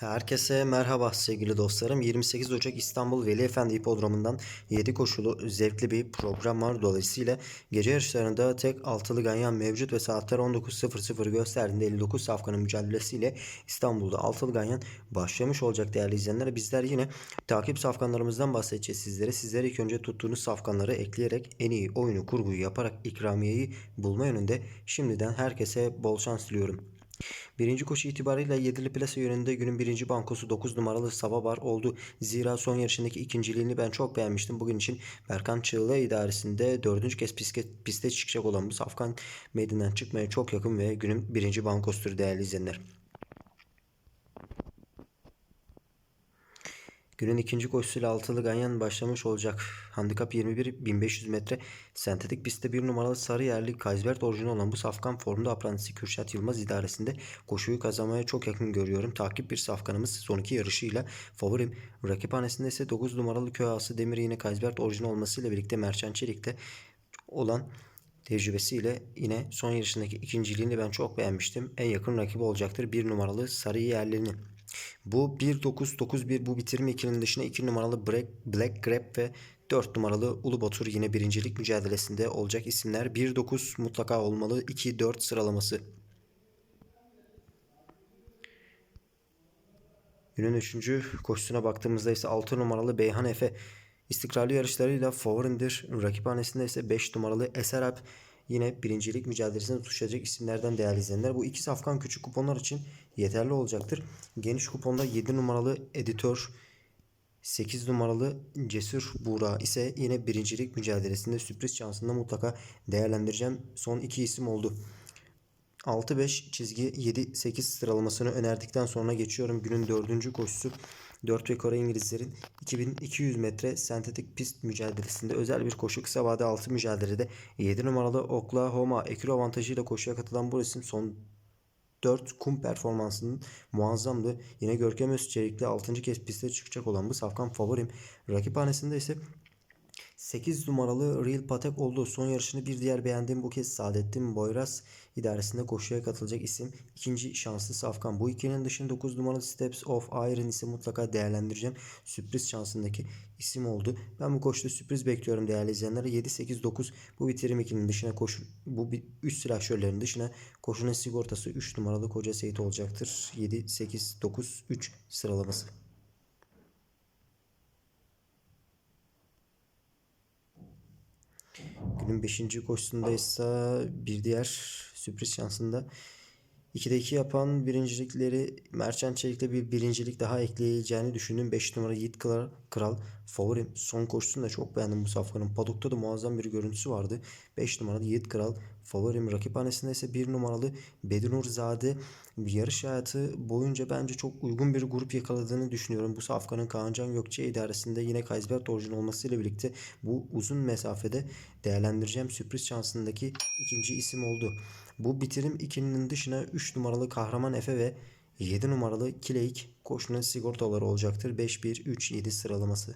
Herkese merhaba sevgili dostlarım. 28 Ocak İstanbul Veli Efendi Hipodromu'ndan 7 koşulu zevkli bir program var. Dolayısıyla gece yarışlarında tek altılı ganyan mevcut ve saatler 19.00 gösterdiğinde 59 safkanın mücadelesiyle İstanbul'da altılı ganyan başlamış olacak değerli izleyenler. Bizler yine takip safkanlarımızdan bahsedeceğiz sizlere. Sizlere ilk önce tuttuğunuz safkanları ekleyerek en iyi oyunu kurguyu yaparak ikramiyeyi bulma yönünde şimdiden herkese bol şans diliyorum. Birinci koşu itibarıyla yedili plasa yönünde günün birinci bankosu 9 numaralı Savabar oldu. Zira son yarışındaki ikinciliğini ben çok beğenmiştim. Bugün için Berkan Çığla idaresinde dördüncü kez piste, piste çıkacak olan bu Safkan meydana çıkmaya çok yakın ve günün birinci bankosudur değerli izleyenler. Günün ikinci koşusuyla altılı ganyan başlamış olacak. Handikap 21 1500 metre. Sentetik pistte bir numaralı sarı yerli Kaysbert orijinal olan bu safkan formda aprantisi Kürşat Yılmaz idaresinde koşuyu kazanmaya çok yakın görüyorum. Takip bir safkanımız son iki yarışıyla favorim. Rakiphanesinde ise 9 numaralı köy ağası Demir yine Kaysbert orijinal olmasıyla birlikte Merçan Çelik'te olan tecrübesiyle yine son yarışındaki ikinciliğini ben çok beğenmiştim. En yakın rakibi olacaktır bir numaralı sarı yerlinin. Bu 1-9-9-1 bu bitirim ikilinin dışında 2 numaralı Black, Black Grab ve 4 numaralı Ulu Batur yine birincilik mücadelesinde olacak isimler. 1-9 mutlaka olmalı. 2-4 sıralaması. Günün 3. koşusuna baktığımızda ise 6 numaralı Beyhan Efe istikrarlı yarışlarıyla favorindir. Rakiphanesinde ise 5 numaralı Eser Alp yine birincilik mücadelesinde tutuşacak isimlerden değerli izleyenler. Bu iki safkan küçük kuponlar için yeterli olacaktır. Geniş kuponda 7 numaralı Editör 8 numaralı Cesur Buğra ise yine birincilik mücadelesinde sürpriz şansında mutlaka değerlendireceğim. Son iki isim oldu. 6-5 çizgi 7-8 sıralamasını önerdikten sonra geçiyorum. Günün dördüncü koşusu 4 rekora İngilizlerin 2200 metre sentetik pist mücadelesinde özel bir koşu kısa vade 6 mücadelede 7 numaralı Oklahoma ekür avantajıyla koşuya katılan bu isim son 4 kum performansının muazzamdı. Yine Görkem Özçelik'le 6. kez piste çıkacak olan bu safkan favorim. Rakiphanesinde ise 8 numaralı Real Patek oldu. Son yarışını bir diğer beğendiğim bu kez Saadettin Boyraz idaresinde koşuya katılacak isim. ikinci şanslı Safkan. Bu ikinin dışında 9 numaralı Steps of Iron ise mutlaka değerlendireceğim. Sürpriz şansındaki isim oldu. Ben bu koşuda sürpriz bekliyorum değerli izleyenler. 7-8-9 bu bitirim ikinin dışına koşu bu üst silahşörlerin dışına koşunun sigortası 3 numaralı Koca Seyit olacaktır. 7-8-9-3 sıralaması. Günün 5. koşusunda ise bir diğer sürpriz şansında 2'de 2 yapan birincilikleri Merchant Çelik'le bir birincilik daha ekleyeceğini düşündüm. 5 numara Yiğit Kral, Kral favorim. Son koşusunu da çok beğendim bu safkanın. Padok'ta da muazzam bir görüntüsü vardı. 5 numaralı Yiğit Kral favorim. Rakiphanesinde ise 1 numaralı Bedinur Zade yarış hayatı boyunca bence çok uygun bir grup yakaladığını düşünüyorum. Bu safkanın Kaancan Gökçe idaresinde yine Kaysbert orijin olmasıyla birlikte bu uzun mesafede değerlendireceğim sürpriz şansındaki ikinci isim oldu. Bu bitirim ikilinin dışına 3 numaralı Kahraman Efe ve 7 numaralı Kileyik koşunun sigortaları olacaktır. 5-1-3-7 sıralaması.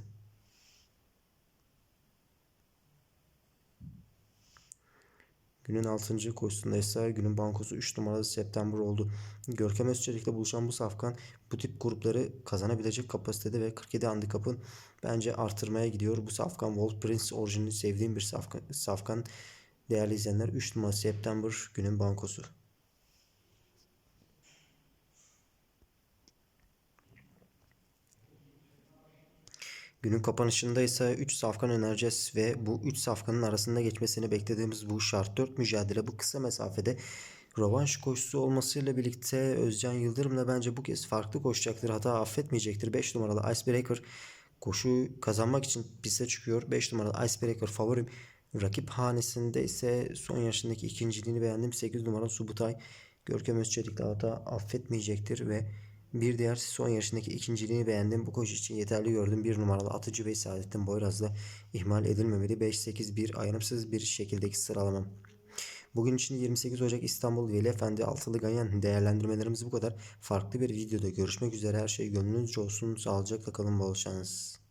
Günün 6. koşusunda ise günün bankosu 3 numaralı September oldu. Görkem Özçelik'le buluşan bu safkan bu tip grupları kazanabilecek kapasitede ve 47 handikapın bence artırmaya gidiyor. Bu safkan Wolf Prince orijinini sevdiğim bir safkan, safkan değerli izleyenler 3 numaralı September günün bankosu. Günün kapanışında ise 3 safkan önereceğiz ve bu 3 safkanın arasında geçmesini beklediğimiz bu şart 4 mücadele bu kısa mesafede rövanş koşusu olmasıyla birlikte Özcan Yıldırım da bence bu kez farklı koşacaktır. Hata affetmeyecektir. 5 numaralı Icebreaker koşuyu kazanmak için piste çıkıyor. 5 numaralı Icebreaker favorim. Rakip hanesinde ise son yaşındaki ikinciliğini beğendim. 8 numaralı Subutay Görkem Özçelik hata affetmeyecektir ve bir diğer son yarışındaki ikinciliğini beğendim. Bu koşu için yeterli gördüm. Bir numaralı Atıcı Bey Saadettin Boyraz'la ihmal edilmemeli. 5-8-1 ayrımsız bir şekildeki sıralamam. Bugün için 28 Ocak İstanbul Veli Efendi Altılı Ganyan değerlendirmelerimiz bu kadar. Farklı bir videoda görüşmek üzere. Her şey gönlünüzce olsun. Sağlıcakla kalın. Bol şans.